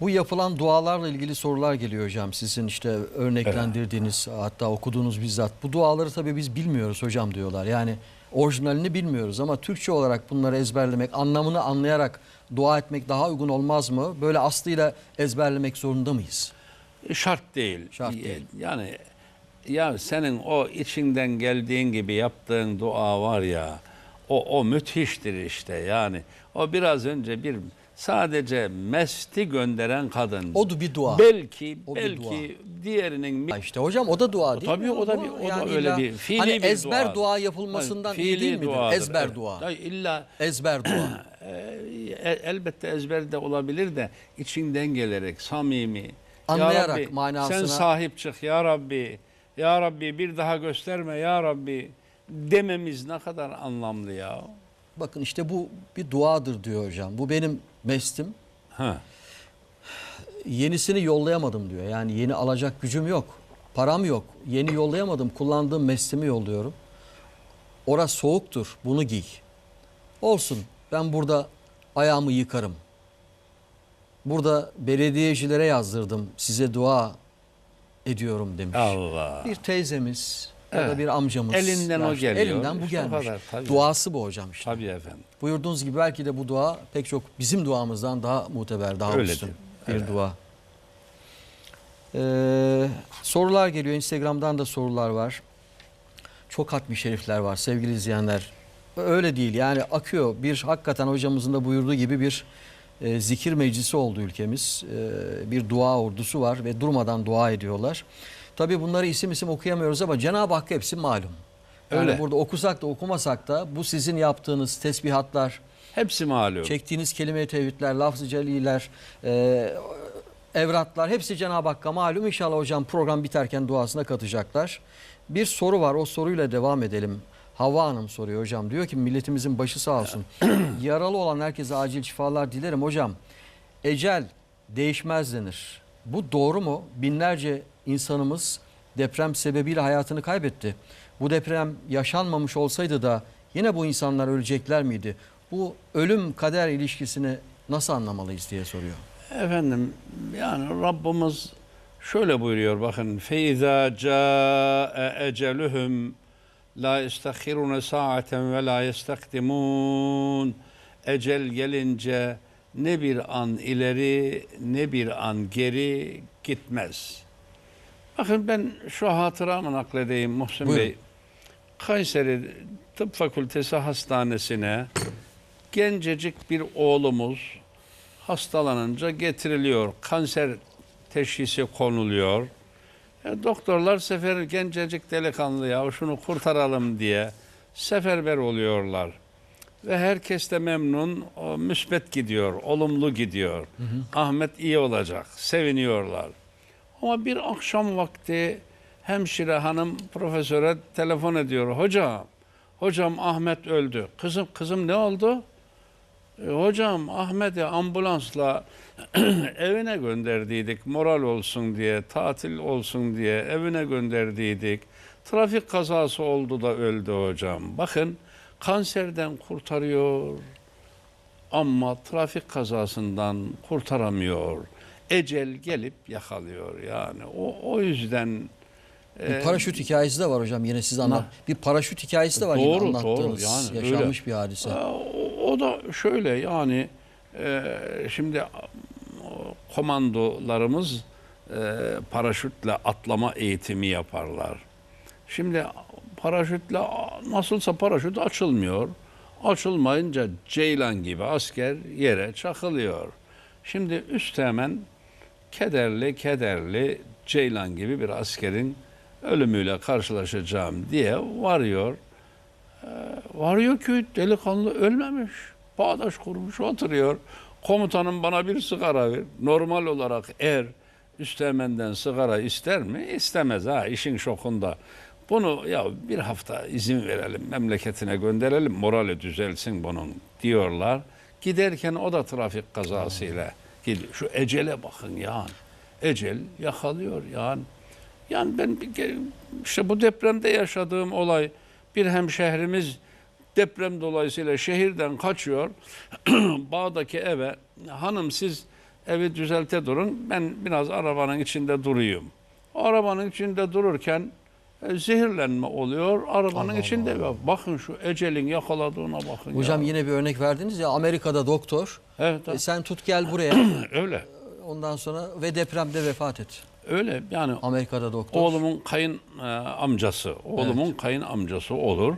Bu yapılan dualarla ilgili sorular geliyor hocam. Sizin işte örneklendirdiğiniz hatta okuduğunuz bizzat. Bu duaları tabii biz bilmiyoruz hocam diyorlar. Yani orijinalini bilmiyoruz ama Türkçe olarak bunları ezberlemek, anlamını anlayarak dua etmek daha uygun olmaz mı? Böyle aslıyla ezberlemek zorunda mıyız? Şart değil. Şart Y- değil. Yani ya senin o içinden geldiğin gibi yaptığın dua var ya o o müthiştir işte yani. O biraz önce bir sadece mesti gönderen kadın. O da bir dua. Belki O belki diğerinin Ha İşte hocam o da dua değil Tabii mi? o da bir- o da öyle illa- bir fiili hani bir ezber dua. dua yapılmasından iyi Fiili değil midir? duadır, Ezber evet. dua. Tabii illa Ezber dua. e, elbette ezberde olabilir de içinden gelerek samimi. Ya Anlayarak Rabbi, manasına- Sen sahip çık ya Rabbi. Ya Rabbi bir daha gösterme ya Rabbi dememiz ne kadar anlamlı ya. Bakın işte bu bir duadır diyor hocam. Bu benim mestim. Ha. Yenisini yollayamadım diyor. Yani yeni alacak gücüm yok. Param yok. Yeni yollayamadım. Kullandığım meslimi yolluyorum. Orası soğuktur. Bunu giy. Olsun. Ben burada ayağımı yıkarım. Burada belediyecilere yazdırdım. Size dua ediyorum demiş. Allah. Bir teyzemiz ya da bir amcamız. Elinden o yaşlı- geliyor. Elinden bu İşte o gelmiş. kadar, tabii. Duası bu hocam işte. Tabii efendim. Buyurduğunuz gibi belki de bu dua pek çok bizim duamızdan daha muteber, daha Öyledir. üstün bir dua. Ee, sorular geliyor. Instagram'dan da sorular var. Çok hatmi şerifler var sevgili izleyenler. Öyle değil yani akıyor. Bir hakikaten hocamızın da buyurduğu gibi bir e, zikir meclisi oldu ülkemiz. E, bir dua ordusu var ve durmadan dua ediyorlar. Tabii bunları isim isim okuyamıyoruz ama Cenab-ı Hak hepsi malum. Yani Öyle. burada okusak da okumasak da bu sizin yaptığınız tesbihatlar, Hepsi malum. çektiğiniz kelime-i tevhidler, lafz-ı celiler, e, evratlar hepsi Cenab-ı Hakk'a malum. İnşallah hocam program biterken duasına katacaklar. Bir soru var o soruyla devam edelim. Havva Hanım soruyor hocam. Diyor ki milletimizin başı sağ olsun. Yaralı olan herkese acil şifalar dilerim hocam. Ecel değişmez denir. Bu doğru mu? Binlerce insanımız deprem sebebiyle hayatını kaybetti. Bu deprem yaşanmamış olsaydı da yine bu insanlar ölecekler miydi? Bu ölüm kader ilişkisini nasıl anlamalıyız diye soruyor. Efendim yani Rabbimiz şöyle buyuruyor bakın feiza caa eceluhum la yestahirun saaten ve la yestakdimun ecel gelince ne bir an ileri ne bir an geri gitmez. Bakın ben şu hatıramı nakledeyim Muhsin Buyurun. Bey. Kayseri Tıp Fakültesi Hastanesi'ne gencecik bir oğlumuz hastalanınca getiriliyor. Kanser teşhisi konuluyor. E, doktorlar sefer gencecik delikanlı ya şunu kurtaralım diye seferber oluyorlar. Ve herkes de memnun, o müsbet gidiyor, olumlu gidiyor. Ahmet iyi olacak, seviniyorlar. Ama bir akşam vakti hemşire hanım profesöre telefon ediyor. Hocam, hocam Ahmet öldü. Kızım, kızım ne oldu? E, hocam Ahmet'i ambulansla evine gönderdiydik. Moral olsun diye, tatil olsun diye evine gönderdiydik. Trafik kazası oldu da öldü hocam. Bakın kanserden kurtarıyor ama trafik kazasından kurtaramıyor. Ecel gelip yakalıyor yani. O, o yüzden Bir e, paraşüt hikayesi de var hocam yine siz anlat. Bir paraşüt hikayesi de var yine Doğru, doğru. anlattığınız Yani öyle. yaşanmış bir hadise. O, o da şöyle yani e, şimdi komandolarımız e, paraşütle atlama eğitimi yaparlar. Şimdi paraşütle nasılsa paraşüt açılmıyor. Açılmayınca ceylan gibi asker yere çakılıyor. Şimdi üsteğmen kederli kederli ceylan gibi bir askerin ölümüyle karşılaşacağım diye varıyor. Varıyor ki delikanlı ölmemiş. Bağdaş kurmuş oturuyor. Komutanım bana bir sigara ver. Normal olarak er üstemenden sigara ister mi? İstemez ha işin şokunda. Bunu ya bir hafta izin verelim memleketine gönderelim morali düzelsin bunun diyorlar. Giderken o da trafik kazasıyla gidiyor. Şu ecele bakın yani. Ecel yakalıyor yani. Yani ben işte bu depremde yaşadığım olay bir hemşehrimiz deprem dolayısıyla şehirden kaçıyor. Bağdaki eve hanım siz evi düzelte durun. Ben biraz arabanın içinde duruyum. O arabanın içinde dururken zehirlenme oluyor. Arabanın Allah içinde bakın şu ecelin yakaladığına bakın. Hocam ya. yine bir örnek verdiniz ya Amerika'da doktor. Evet, E, sen tut gel buraya. öyle. Ondan sonra ve depremde vefat et. Öyle yani Amerika'da doktor. oğlumun kayın e, amcası, oğlumun kayın amcası olur.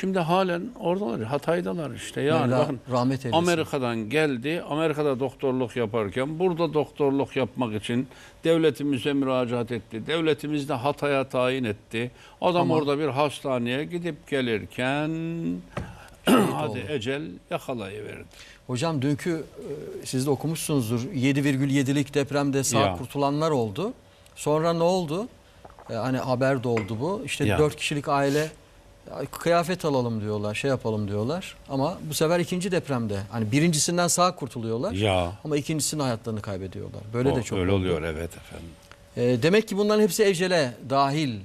Şimdi halen oradalar, Hatay'dalar işte. Yani Mevla bakın rahmet eylesin. Amerika'dan geldi. Amerika'da doktorluk yaparken burada doktorluk yapmak için devletimize müracaat etti. Devletimiz de Hatay'a tayin etti. Adam Ama- orada bir hastaneye gidip gelirken hadi ecel yakalayıverdi. Hocam dünkü e, siz de okumuşsunuzdur 7,7'lik depremde sağ Ya. kurtulanlar oldu. Sonra ne oldu? E, hani haber de oldu bu. İşte Ya. 4 kişilik aile kıyafet alalım diyorlar, şey yapalım diyorlar. Ama bu sefer ikinci depremde hani birincisinden sağ kurtuluyorlar. Ya. Ama ikincisinin hayatlarını kaybediyorlar. Böyle o- de çok öyle oluyor evet efendim. E, demek ki bunların hepsi ecele dahil.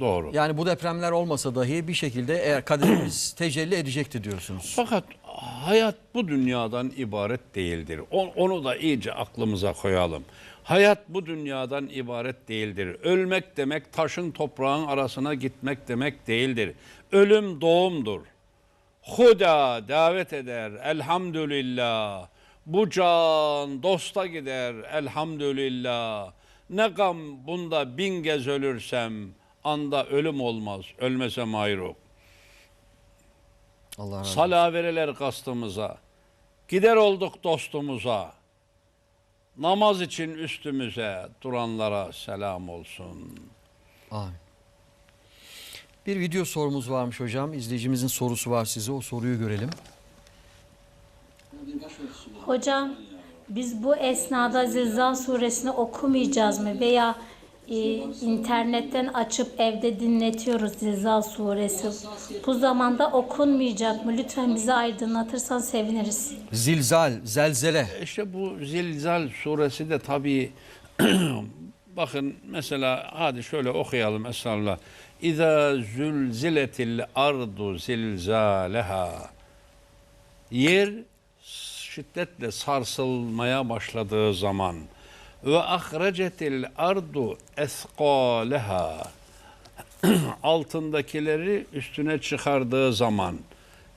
Doğru. Yani bu depremler olmasa dahi bir şekilde eğer kaderimiz tecelli edecekti diyorsunuz. Fakat hayat bu dünyadan ibaret değildir. Onu da iyice aklımıza koyalım. Hayat bu dünyadan ibaret değildir. Ölmek demek taşın toprağın arasına gitmek demek değildir. Ölüm doğumdur. Huda davet eder elhamdülillah. Bu can dosta gider elhamdülillah. Ne gam bunda bin kez ölürsem anda ölüm olmaz. Ölmesem ayrı. Allah razı olsun. Sala vereler kastımıza. Gider olduk dostumuza. Namaz için üstümüze duranlara selam olsun. Amin. Bir video sorumuz varmış hocam. İzleyicimizin sorusu var size. O soruyu görelim. Hocam biz bu esnada Zilzal suresini okumayacağız mı veya e, internetten açıp evde dinletiyoruz Zilzal suresi. Bu zamanda okunmayacak mı? Lütfen bizi aydınlatırsan seviniriz. Zilzal, zelzele. İşte bu Zilzal suresi de tabii bakın mesela hadi şöyle okuyalım Estağfurullah. İza zülziletil ardu zilzaleha Yer şiddetle sarsılmaya başladığı zaman ve ahrecetil ardu eskaleha altındakileri üstüne çıkardığı zaman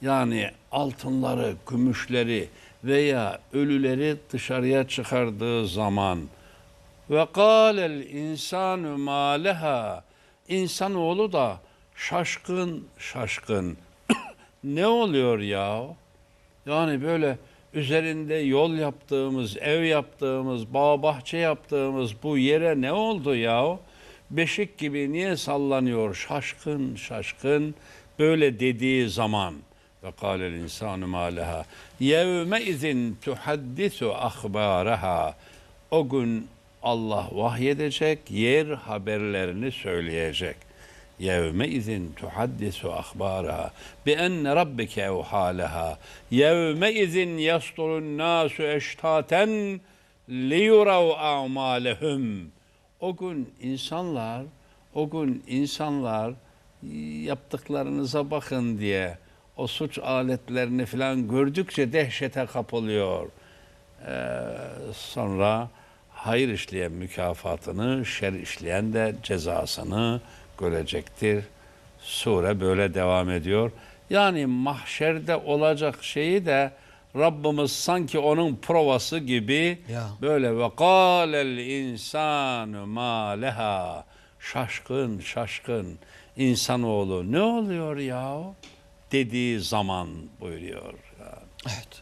yani altınları, gümüşleri veya ölüleri dışarıya çıkardığı zaman ve kâlel insanu mâ leha insanoğlu da şaşkın şaşkın. Ne oluyor ya? Yani böyle üzerinde yol yaptığımız, ev yaptığımız, bağ bahçe yaptığımız bu yere ne oldu ya? Beşik gibi niye sallanıyor? Şaşkın şaşkın böyle dediği zaman ve kâlel insanu mâ leha yevme izin tuhaddisu ahbâreha o gün Allah vahyedecek, yer haberlerini söyleyecek. Tuhaddisu ahbaraha bi enne rabbike evhalaha. Yevme izin yasturun nasu eştaten liyurav a'malehum. O gün insanlar, o gün insanlar yaptıklarınıza bakın diye o suç aletlerini falan gördükçe dehşete kapılıyor. Ee, sonra hayır işleyen mükafatını, şer işleyen de cezasını görecektir. Sure böyle devam ediyor. Yani mahşerde olacak şeyi de Rabbimiz sanki onun provası gibi Ya. böyle ve kâlel insanu ma leha şaşkın şaşkın insanoğlu ne oluyor ya dediği zaman buyuruyor. Evet.